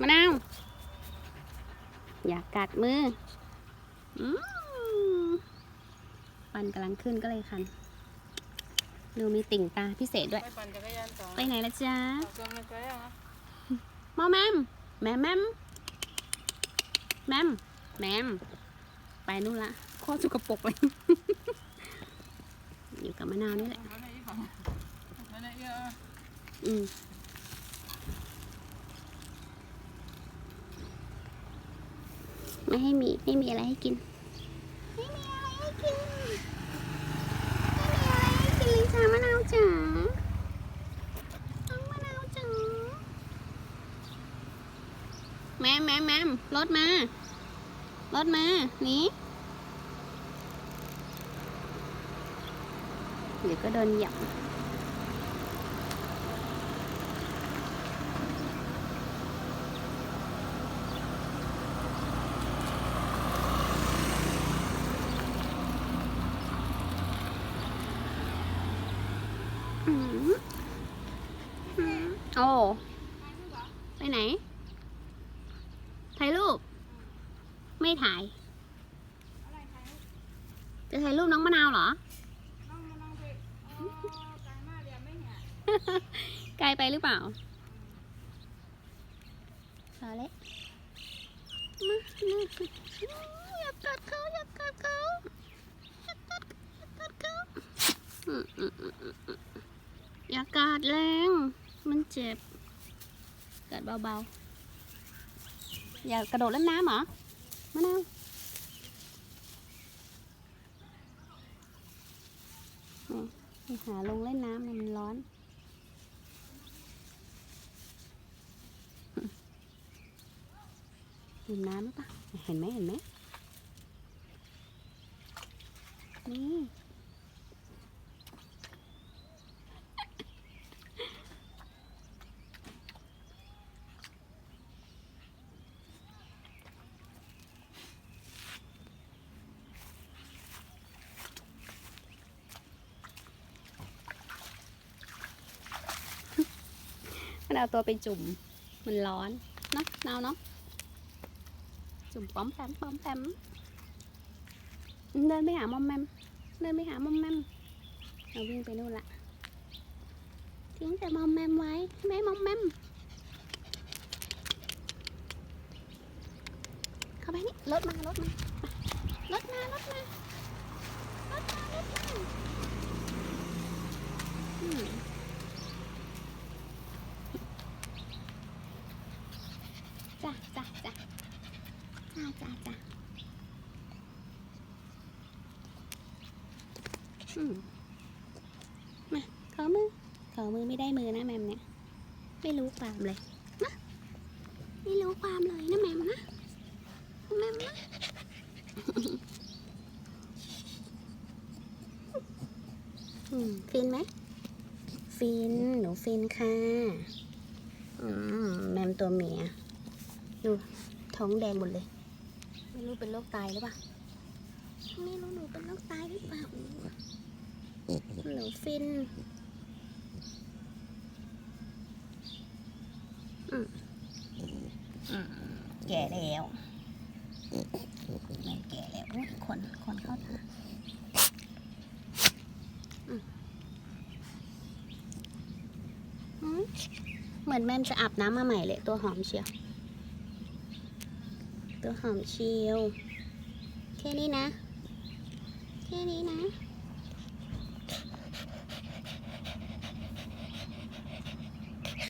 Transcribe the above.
มะนาว อย่ากัดมืออืมฟันกำลังขึ้นก็เลยคัน ดูมีติ่งตาพิเศษด้วย ไปปั่นจักรยานต่อไปไหนละจ๊ะเอาเครื่องมาใช้ยังนะมอแมมแมมแมมแมมแมมไปนู่นละโคตรสกปรกเลย อยู่กับมะนาวนี่แหละเอาในอีกของเอาในอีกอะอืม ไม่ให้มีไม่มีอะไรให้กิน ไม่มีอะไรให้กิน ไม่มีอะไรให้กินเลยจ้ามะนาวจ๋าน้องมะนาวจ๋าแม่แม่แม่รถมารถมาหนีเดี๋ยวก็โดนเหยียบ โอ้ ไปไหน ถ่ายรูป ไม่ถ่าย จะถ่ายรูปน้องมะนาวเหรอน้องมาน้องไปอ๋อไกลมากเลยอะไม่เห็นไกลไปหรือเปล่าพอแล้วมามาอย่ากัดเขาอย่ากัดเขาอย่ากัดอย่ากัดเขาอืมอืมอืมอืมอืม อย่ากัดแรง มันเจ็บกัดเบาๆ อย่ากระโดดเล่นน้ำเหรอมะนาวนี่ไปหาลงเล่นน้ำมันร้อนดื่มน้ำหรือเปล่าเห็นไหมเห็นไหมนี่ มันเอาตัวไปจุ่ม มันร้อนเนาะนาวเนาะ จุ่มป้อมแปมป้อมแปมเดินไปหามอมแมมเดินไปหามอมแมมเราวิ่งไปนู่นละ ทิ้งแต่มอมแมมไว้แม่มอมแมมเข้าไปนี่รถมารถมารถมารถมารถมารถมาอืม จ้ะจ้ะจ้ะจ้าจ้าจ้าอืมมาขอมือขอมือไม่ได้มือนะแมมเนี่ย ไม่รู้ความเลยนะไม่รู้ความเลยนะแมมนะแมมนะฟินไหมฟิน หนูฟินค่ะ อืม แมมตัวเมีย ดูท้องแดงหมดเลย ไม่รู้เป็นโรคตายหรือเปล่าไม่รู้หนูเป็นโรคตายหรือเปล่าหนูฟินอืมอืมแก่แล้วไม่แก่แล้วอุ๊ยขนขนเข้าตาอืมอืมเหมือนแม่มจะอาบน้ำมาใหม่เลยตัวหอมเชียว ตัวหอมเชียว แค่นี้นะ แค่นี้นะ